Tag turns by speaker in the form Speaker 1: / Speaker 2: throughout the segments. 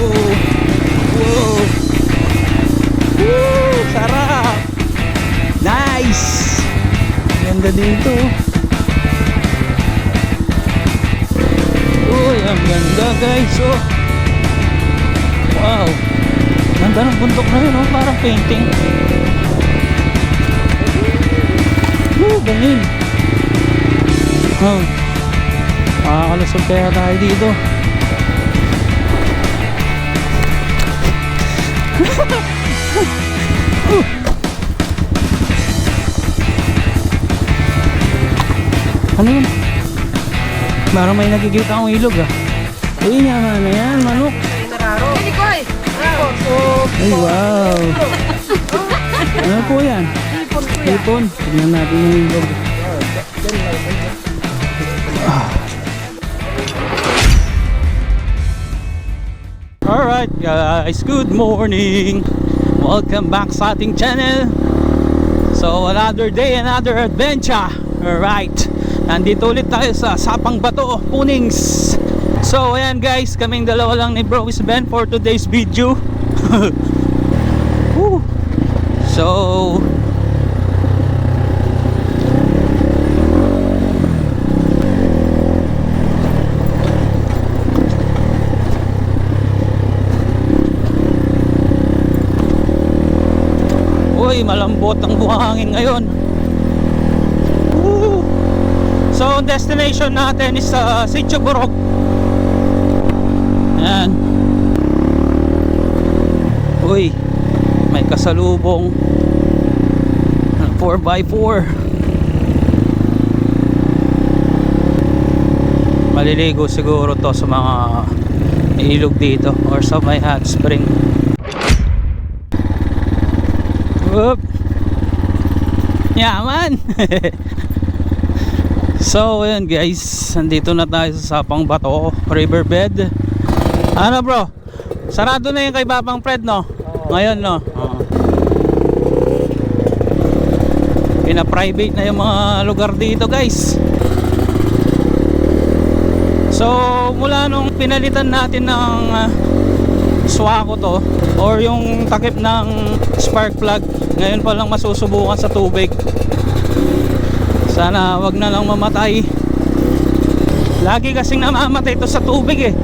Speaker 1: Wow! Woo! Sarap! Nice! Ganda dito. Uy, ang ganda guys. Oh. Wow! Ganda ng bundok na yun, oh. parang painting. Woo, galing. Oh. Makakalusog kaya tayo dito. Ano yun? Parang may nakikita akong ilog ah. Ayun yan, ano yan, manok.
Speaker 2: Eh.
Speaker 1: Ay, wow. ano po yan? Hipon. Tignan natin yung ilog. Alright guys, good morning! Welcome back sa ating channel. So another day, another adventure. Alright, nandito ulit tayo sa Sapang Bato, Punings. So ayan guys, kaming dalawa lang ni Bro Ben for today's video. So Uy, malambot ang buhangin ngayon. Woo! So, destination natin is sa Sitio Borok. Ayan. Uy, may kasalubong 4x4. Maliligo siguro to sa mga ilog dito or sa may hot spring. Yaman. so, ayan guys, nandito na tayo sa Sapang Bato, Riverbed. Ano bro? Sarado na yung kay Babang Fred, no? Ngayon, no? Oo. Pina-private na yung mga lugar dito, guys. So, mula nung pinalitan natin ng ah, swako to or yung takip ng spark plug ngayon pa lang masusubukan sa tubig. Sana wag na lang mamatay. Lagi kasing namamatay to sa tubig eh.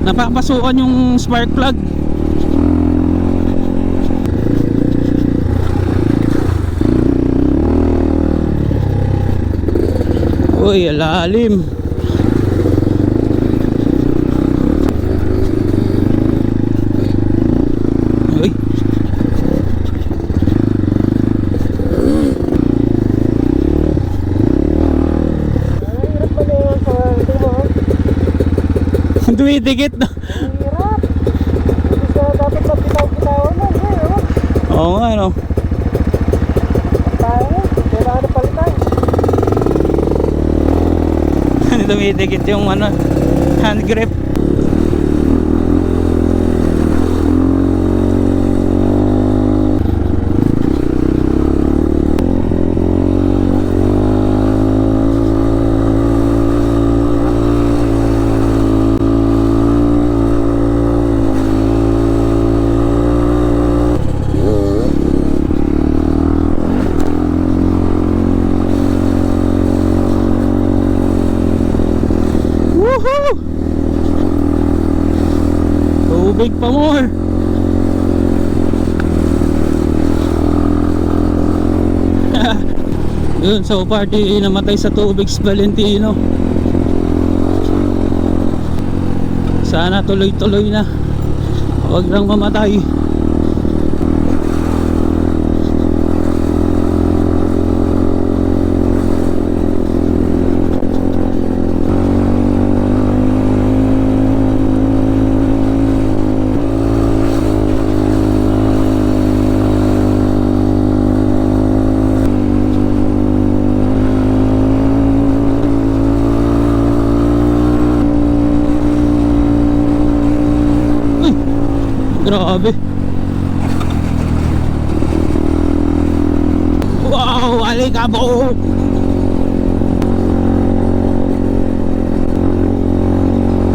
Speaker 1: Napapasukan yung spark plug. Uy alalim uy
Speaker 2: Hirap pala yun sa ito mo.
Speaker 1: Dumidikit na
Speaker 2: Hirap. Siya dapat magbitaw-bitawan lang. Eh, oh.
Speaker 1: oo nga no
Speaker 2: Tayo na. Kailangan na palitan.
Speaker 1: dumidikit yung ano hand grip Woohoo! Tubig pa more. Yun, so di namatay sa tubig si Valentino. Sana tuloy-tuloy na. Huwag lang mamatay. Uy, grabe. Wow, alikabok!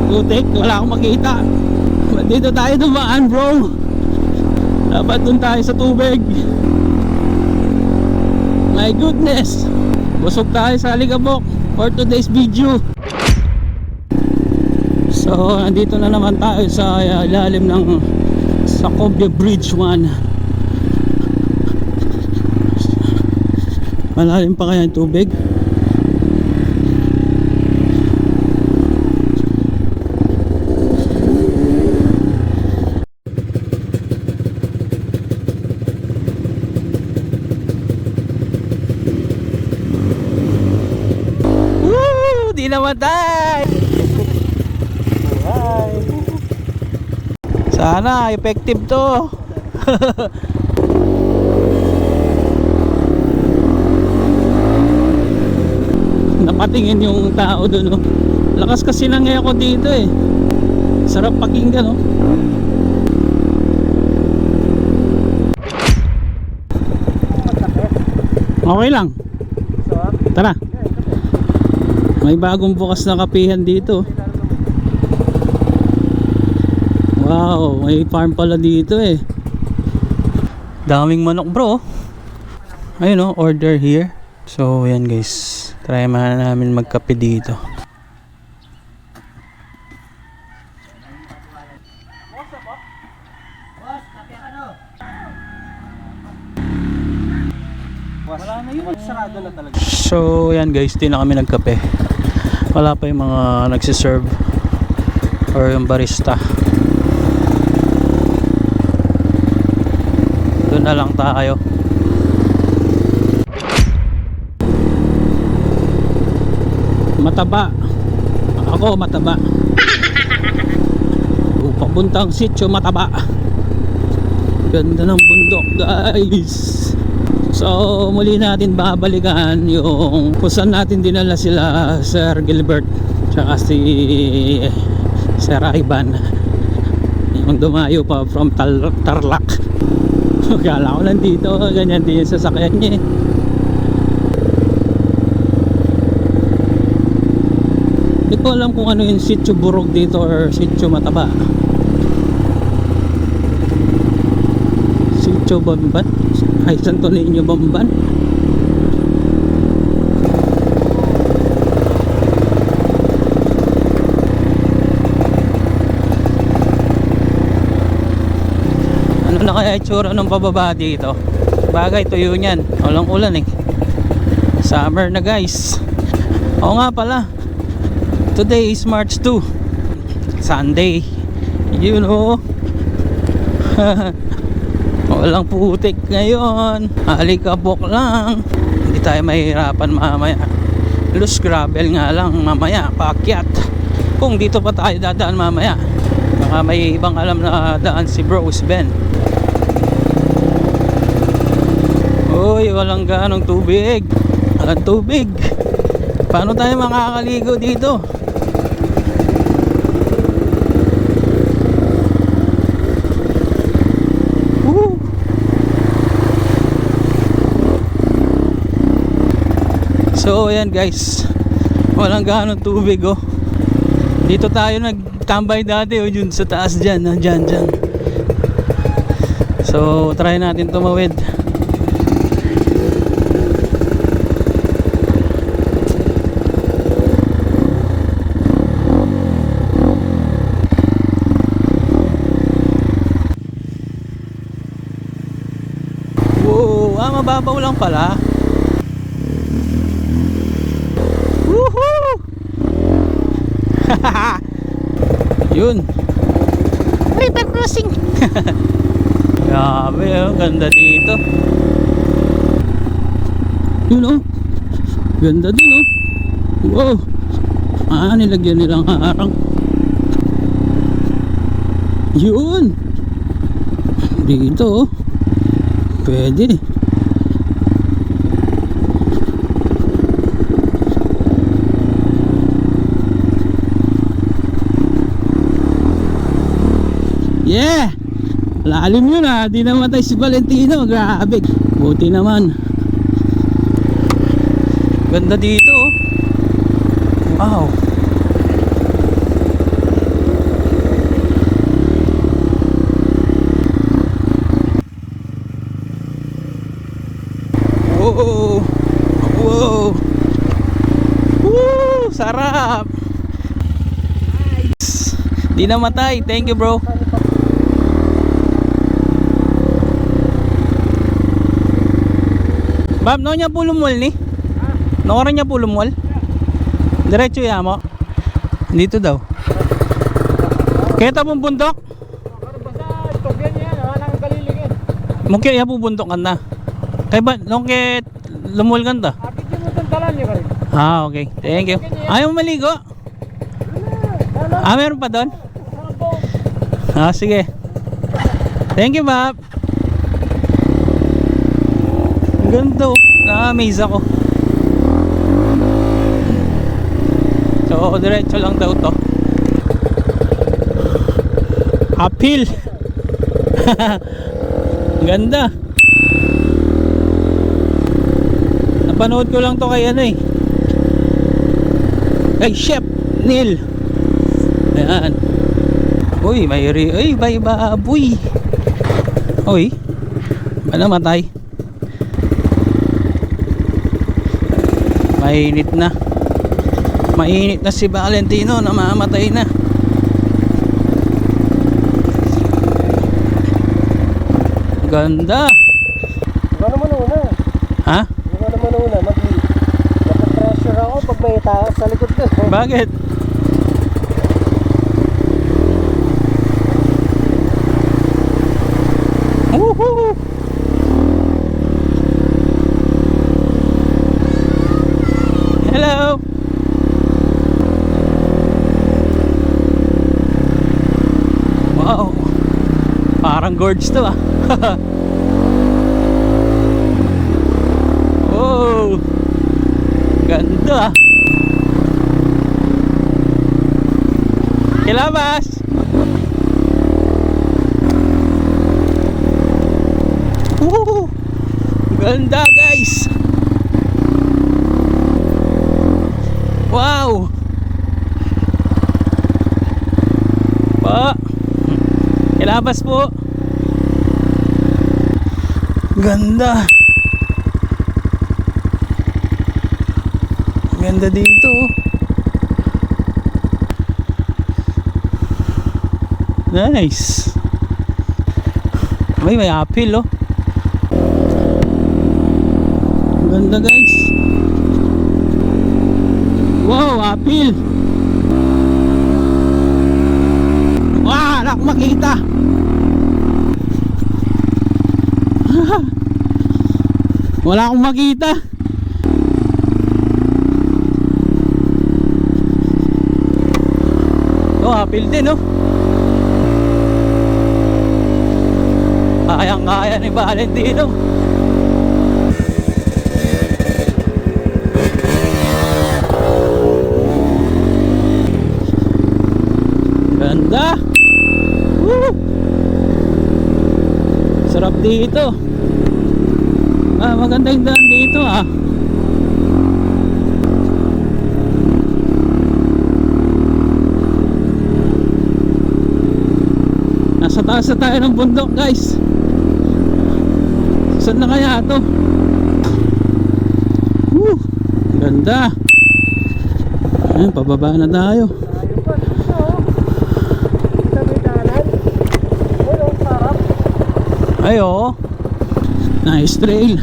Speaker 1: Putik, wala akong makita. Dito tayo dumaan bro Dapat dun tayo sa tubig My goodness Busog tayo sa Aligabok For today's video So nandito na naman tayo sa uh, ilalim ng Sacobia Bridge 1 Malalim pa kaya yung tubig? Woo! Di namatay! Sana effective to. Napatingin yung tao doon, no. Lakas kasi ng ko dito eh. Sarap pakinggan, no. Okay lang. Tara. May bagong bukas na kapihan dito. Wow, may farm pala dito eh. Daming manok bro. Ayun oh, order here. So yan guys, try man namin magkape dito. So yan guys, di na kami nagkape. Wala pa yung mga nagsiserve or yung barista. Doon na lang tayo. Mataba. Ako mataba. O, Papuntang sitio mataba. Ganda ng bundok guys. So muli natin babalikan yung kung natin dinala sila Sir Gilbert tsaka si Sir Ivan yung dumayo pa from Tarlac Kala ko lang dito ganyan din yung sasakyan niya eh. Hindi ko alam kung ano yung sitio burog dito or sitio mataba. Sitio Bamban? Ay Santo Niño Bamban ano na itsura ng pababa dito bagay tuyo niyan walang ulan eh summer na guys oo nga pala today is March 2 Sunday you know Walang putik ngayon. Alikabok lang. Hindi tayo mahirapan mamaya. Loose gravel nga lang mamaya. Paakyat. Kung dito pa tayo dadaan mamaya. Baka may ibang alam na daan si Bros Ben. Uy, walang ganong tubig. Walang tubig. Paano tayo makakaligo dito? So ayan guys Walang ganong tubig oh Dito tayo nagtambay dati oh Yun sa taas dyan ah, Dyan dyan So try natin tumawid Wow, ah, mababaw lang pala. Woohoo! Yun. River crossing. Grabe, oh, ganda dito. Yun oh. Ganda dun oh. Wow. Ah, nilagyan nilang harang. Yun. Dito oh. Pwede. Yeah! Lalim yun ha. Di namatay si Valentino. Grabe. Buti naman. Ganda dito. Oh. Wow. Wow. Wow. Woo, sarap. Di namatay. Thank you, bro. Bab, no niya pulumol ni? No niya pulumol? Diretso ya mo? Dito daw. Kita mong bundok? Mungkin ya po bundok kan na. Kay ba nung kay lumul kan ta? Ah, okay. Thank you. Ayaw maligo? Ah, meron pa doon? Ah, sige. Thank you, Bob. Ang ganda oh. Na-amaze ako. So, diretso lang daw to. Uphill. Ganda. Napanood ko lang to kay ano eh. Kay Chef Neil. Ayan. Uy, may ri... Uy, may baboy. Uy. Ba namatay? Mainit na. Mainit na si Valentino na mamatay na. Ganda.
Speaker 2: Ikaw naman una.
Speaker 1: Ha?
Speaker 2: Ikaw naman una. Mag pressure ako pag may tao sa likod ko.
Speaker 1: Bakit? Woohoo! Hello! Wow! Parang gorge to ah. oh! Ganda ah. Kilabas! Woo! Ganda guys! Wow! Po! Kilabas po! Ganda! Ganda dito oh. Nice. May may apple oh. Ganda guys. Wow. Wah, wala akong makita. wala akong makita. Oh, apple din oh. Kayang-kaya ni Valentino. Ganda. Woo! Sarap dito. Ah, maganda yung daan dito ah. Nasa taas na tayo ng bundok guys. Saan na kaya to? Woo! Ganda. Ayun, pababa na tayo.
Speaker 2: Ayun pa. Dito oh. Kita may daanan. Ayun oh, sarap.
Speaker 1: Ay, oo. Nice trail.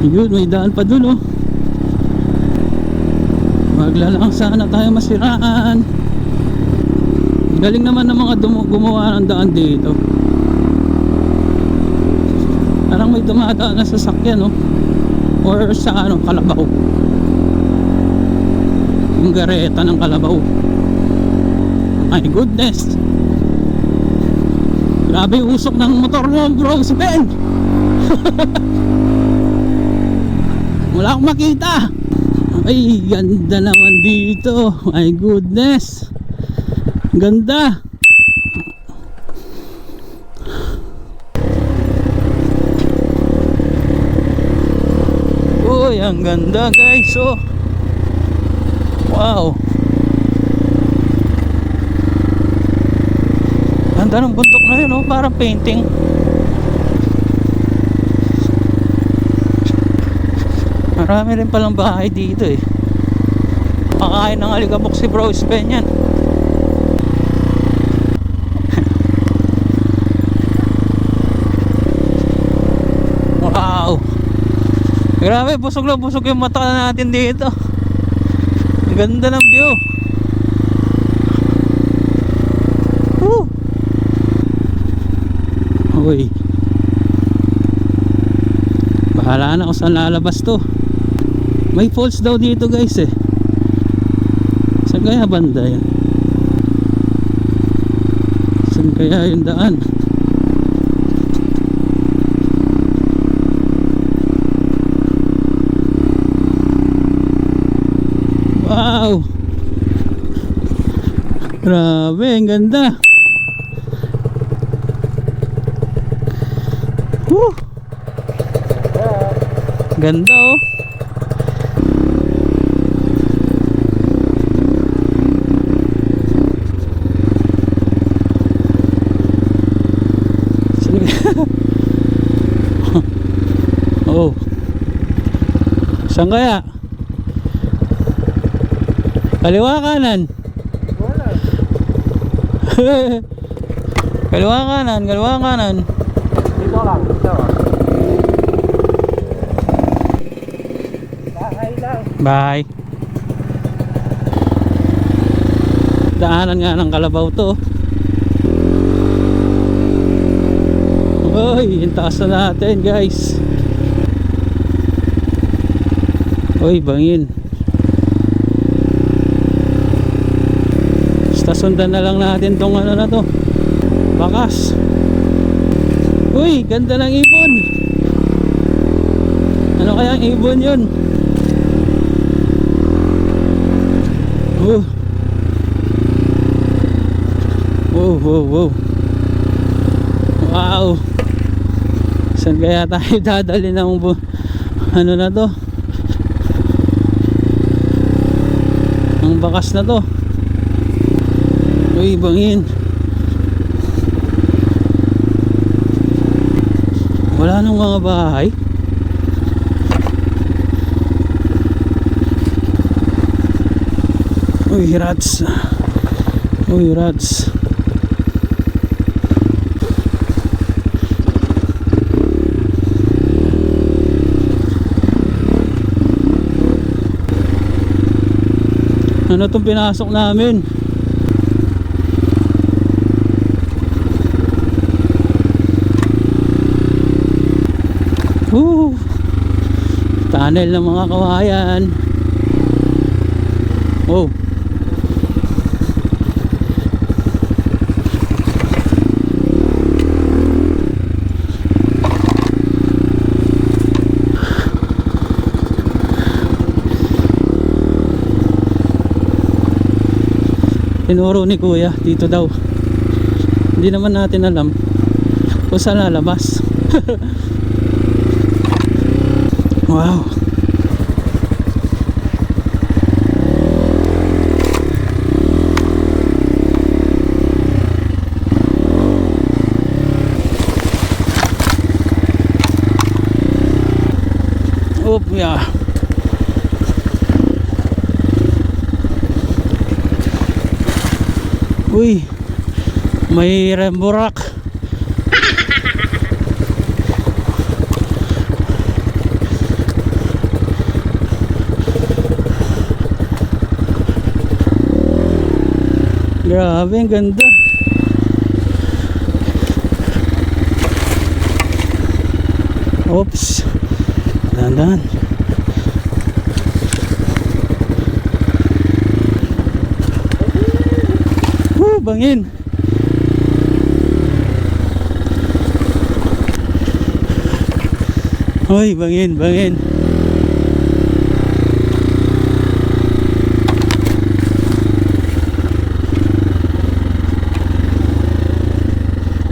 Speaker 1: Yun, may daan pa dun, oh. Wag lang sana tayo masiraan. Galing naman ng mga gumawa ng daan dito. Parang may dumadaan na sasakyan, oh. Or sa ano, kalabaw. Yung gareta ng kalabaw. My goodness. Grabe usok ng motor mo bro si Ben. Wala akong makita. Ay ganda naman dito. My goodness. Ganda. Uy ang ganda guys. Oh. Wow ganda ng bundok na yun oh. parang painting. Marami rin palang bahay dito eh. Pakain ng aligabok si bro Sven yan. Wow! Grabe busog na busog yung mata natin dito. Ganda ng view. Uy. Bahala na kung saan lalabas to. May falls daw dito guys eh. Saan kaya banda yan? Saan kaya yung daan? Wow! Grabe, ang ganda! Woo! Ganda oh! Oh. Saan kaya? Kaliwa kanan.
Speaker 2: Wala.
Speaker 1: kaliwa kanan, kaliwa kanan.
Speaker 2: Dito lang. Dito. Bahay lang.
Speaker 1: Bye. Daanan nga ng kalabaw to. Uy, yung taas na natin guys. Uy, bangin. Basta sundan na lang natin tong ano na to. Bakas. Uy, ganda ng ibon. Ano kaya ang ibon yun? Oh. Wow, wow, wow. Wow. Saan kaya tayo dadali ng ano na to? Ang bakas na to. Uy, bangin. Wala nang mga bahay. Uy, rats. Uy, rats. Ano itong pinasok namin? Woo! Tunnel ng mga kawayan. Oh. Tinuro ni kuya dito daw. Hindi naman natin alam kung saan lalabas. wow. Oop, yeah. Uy, may remburak. Grabe, ang ganda. Oops. Dahan-dahan. Woo, bangin. Hoy, bangin, bangin.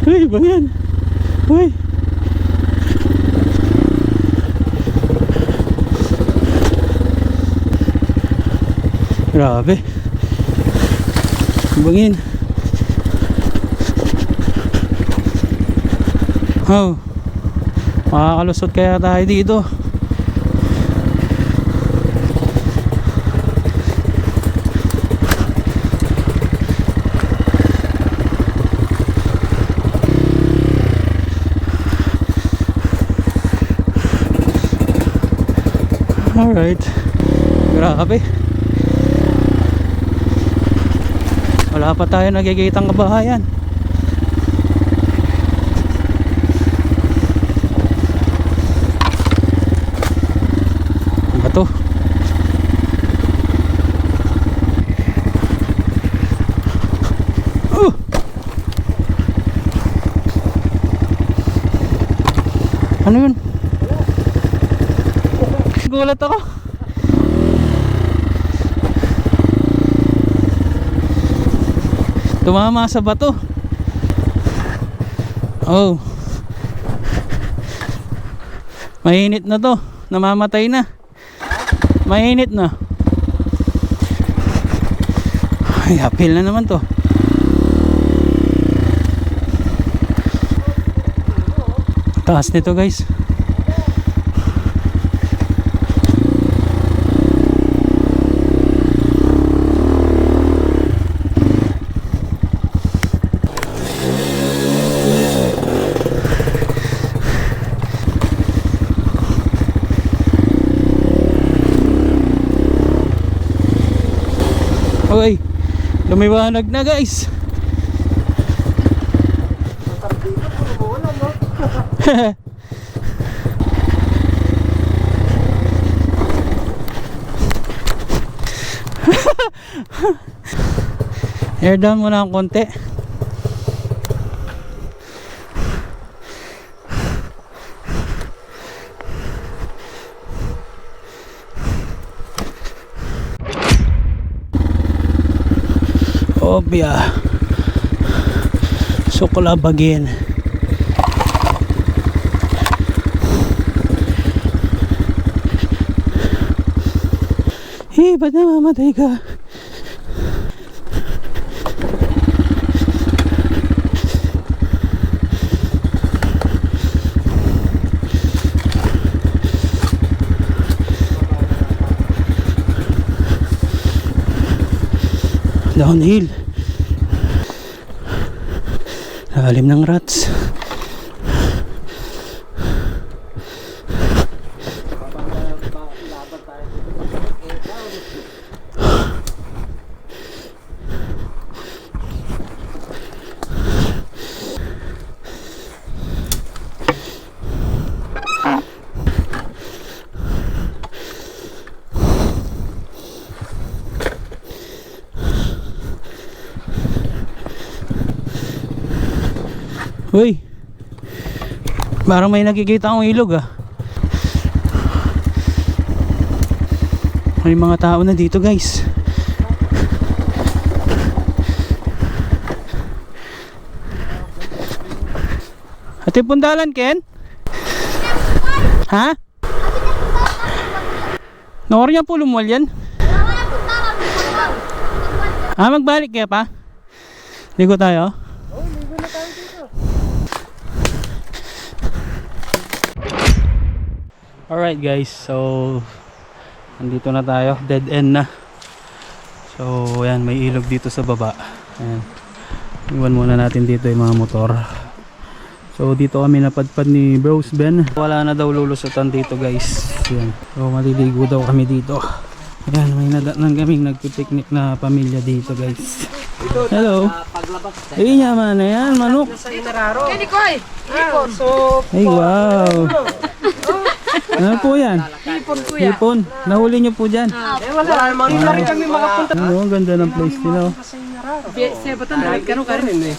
Speaker 1: Hoy, bangin. Hoy. Grabe. Bangin. Oh makakalusot kaya tayo dito Alright. Grabe. Wala pa tayo nagigitang kabahayan. Ano yun? Gulat ako. Tumama sa bato. Oh. Mainit na to. Namamatay na. Mainit na. Ay, apil na naman to. Taas nito guys. Uy, lumiwanag na guys. Air down muna ang konti. Obya. Sukulabagin. Hey, ba't namamatay ka? Downhill. Lalim ng rats. Uy. Parang may nakikita akong ilog ah. May mga tao na dito guys. Ate pundalan Ken? Ha? Nor niya po lumwal yan? Ah, magbalik kaya pa? Ligo tayo? Alright guys, so nandito na tayo, dead end na. So ayan, may ilog dito sa baba. Ayan. Iwan muna natin dito yung mga motor. So dito kami napadpad ni Bros Ben. Wala na daw lulusutan dito guys. Ayan. So maliligo daw kami dito. Ayan, may nadatnan kaming nagpipiknik na pamilya dito guys. Hello. Ay, yaman na yan, manok. Ay, wow. Ano po yan? Hipon kuya. Hipon. Nahuli nyo po dyan.
Speaker 2: Eh, wala naman. Hindi na rin kami makapunta.
Speaker 1: Ano, ang ganda ng place nila. oh.
Speaker 2: Ba tanda? Kano ka rin eh.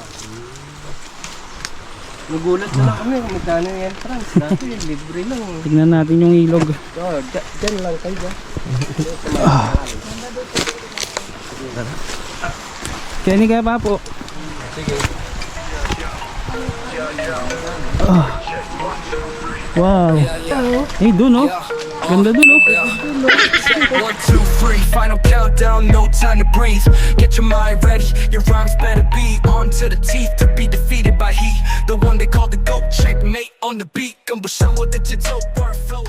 Speaker 2: Nagulat na lang kami kung magkano yung entrance. Dati libre lang.
Speaker 1: Tignan natin yung ilog.
Speaker 2: Oh, d- dyan lang kayo dyan.
Speaker 1: Kenny kaya pa po. Ah. Wow. Hey, dun oh. Ganda dun oh.
Speaker 3: One, two, three, final countdown, no time to breathe. Get your mind ready, your rhymes better be on to the teeth to be defeated by he. The one they call the goat, checkmate on the beat. Gumbo show the digital word flow.